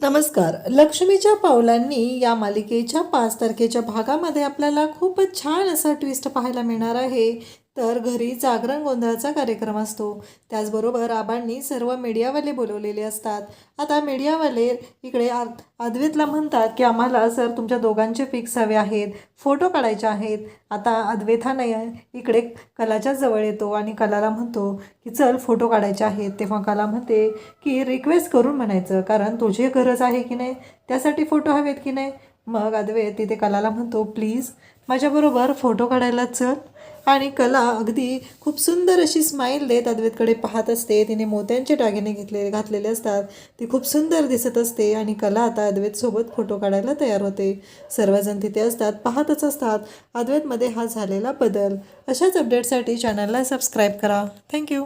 नमस्कार. लक्ष्मीच्या पावलांनी या मालिकेच्या पाच तारखेच्या भागामध्ये आपल्याला खूपच छान असा ट्विस्ट पाहायला मिळणार आहे. तर घरी जागरण गोंधळाचा कार्यक्रम असतो. त्याचबरोबर आबांनी सर्व मीडियावाले बोलवलेले असतात. आता मीडियावाले इकडे आ अद्वैतला म्हणतात की आम्हाला सर तुमच्या दोघांचे पिक्स हवे आहेत. फोटो काढायचे आहेत. आता अद्वैत नाही आहे इकडे कलाच्या जवळ येतो आणि कलाला म्हणतो की चल फोटो काढायचे आहेत. तेव्हा कला म्हणते की रिक्वेस्ट करून म्हणायचं कारण तुझी गरज आहे की नाही? त्यासाठी फोटो हवेत की नाही? मग अद्वैत तिथे कलाला म्हणतो प्लीज माझ्याबरोबर फोटो काढायला चल. आणि कला अगदी खूप सुंदर अशी स्माईल देत अद्वैतकडे पाहत असते. तिने मोत्यांचे दागिने घेतले घातलेले असतात. ती खूप सुंदर दिसत असते आणि कला आता अद्वैतसोबत फोटो काढायला तयार होते. सर्वजण तिथे असतात पाहतच असतात. अद्वैतमध्ये हा झालेला बदल. अशाच अपडेटसाठी चॅनलला सबस्क्राईब करा. थँक्यू